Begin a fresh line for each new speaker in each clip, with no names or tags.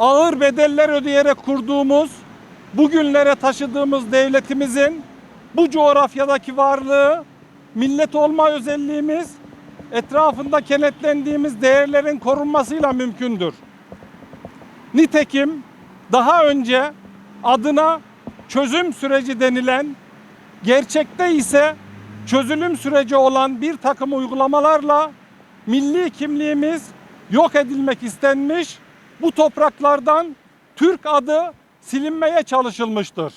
ağır bedeller ödeyerek kurduğumuz, bugünlere taşıdığımız devletimizin bu coğrafyadaki varlığı, millet olma özelliğimiz, etrafında kenetlendiğimiz değerlerin korunmasıyla mümkündür. Nitekim daha önce adına çözüm süreci denilen, gerçekte ise çözülüm süreci olan bir takım uygulamalarla milli kimliğimiz yok edilmek istenmiş, bu topraklardan Türk adı silinmeye çalışılmıştır.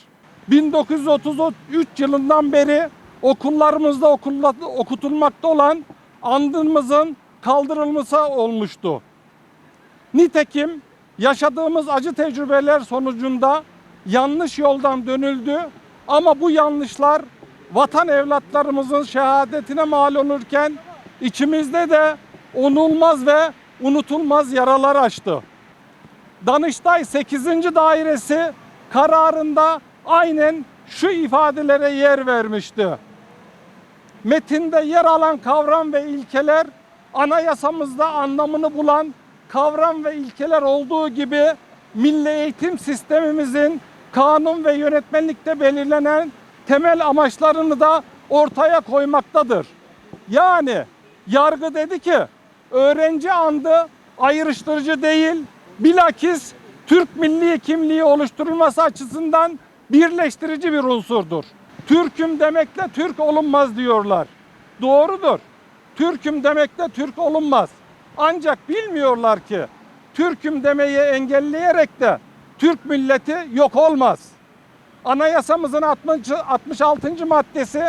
1933 yılından beri okullarımızda okulla- okutulmakta olan andımızın kaldırılması olmuştu. Nitekim yaşadığımız acı tecrübeler sonucunda yanlış yoldan dönüldü ama bu yanlışlar vatan evlatlarımızın şehadetine mal olurken içimizde de onulmaz ve unutulmaz yaralar açtı. Danıştay 8. dairesi kararında aynen şu ifadelere yer vermişti. Metinde yer alan kavram ve ilkeler anayasamızda anlamını bulan kavram ve ilkeler olduğu gibi milli eğitim sistemimizin kanun ve yönetmenlikte belirlenen temel amaçlarını da ortaya koymaktadır. Yani yargı dedi ki öğrenci andı ayrıştırıcı değil, bilakis Türk milli kimliği oluşturulması açısından birleştirici bir unsurdur. Türk'üm demekle Türk olunmaz diyorlar. Doğrudur. Türk'üm demekle Türk olunmaz. Ancak bilmiyorlar ki Türk'üm demeyi engelleyerek de Türk milleti yok olmaz. Anayasamızın 60, 66. maddesi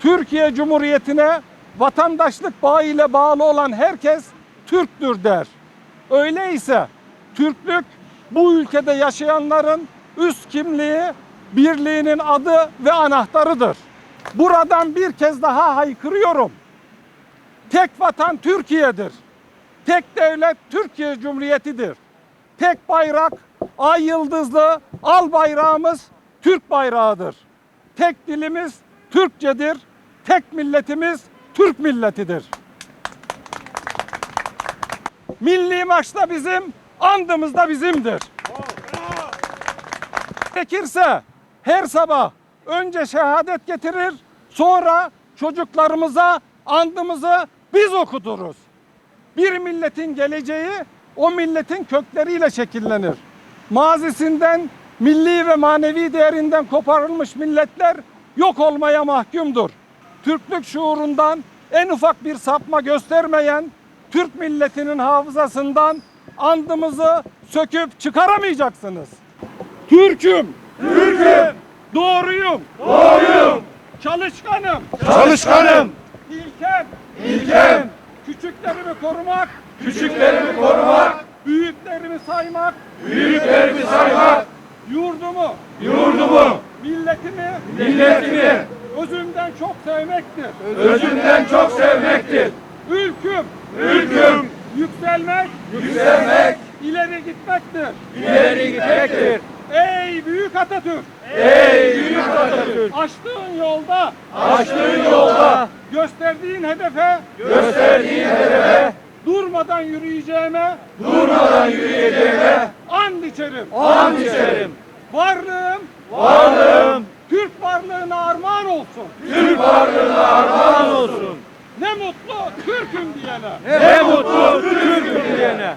Türkiye Cumhuriyeti'ne vatandaşlık bağı ile bağlı olan herkes Türktür der. Öyleyse Türklük bu ülkede yaşayanların üst kimliği, birliğinin adı ve anahtarıdır. Buradan bir kez daha haykırıyorum. Tek vatan Türkiye'dir. Tek devlet Türkiye Cumhuriyeti'dir. Tek bayrak ay yıldızlı al bayrağımız Türk bayrağıdır. Tek dilimiz Türkçedir. Tek milletimiz Türk milletidir. Milli maç da bizim, andımız da bizimdir. Gerekirse her sabah önce şehadet getirir, sonra çocuklarımıza andımızı biz okuturuz. Bir milletin geleceği o milletin kökleriyle şekillenir. Mazisinden milli ve manevi değerinden koparılmış milletler yok olmaya mahkumdur. Türklük şuurundan en ufak bir sapma göstermeyen Türk milletinin hafızasından andımızı söküp çıkaramayacaksınız. Türk'üm. Türk'üm. Doğruyum. Doğruyum. Çalışkanım.
Çalışkanım,
İlkem.
ilkem,
Küçüklerimi korumak,
küçüklerimi korumak,
büyüklerimi saymak,
büyüklerimi saymak,
yurdumu,
yurdumu,
milletimi
milletimi
özümden çok sevmektir.
özümden çok sevmektir.
Gitmektir.
ileri gitmektir.
Ey büyük Atatürk,
Ey büyük Atatürk,
açtığın yolda,
açtığın yolda,
gösterdiğin hedefe
gösterdiğin hedefe
durmadan yürüyeceğime
durmadan yürüyeceğime
and içerim.
and içerim.
Varlığım,
Varlığım,
Türk varlığına armağan olsun.
Türk varlığına armağan olsun.
Ne mutlu Türk'üm diyene.
Ne mutlu Türk'üm diyene.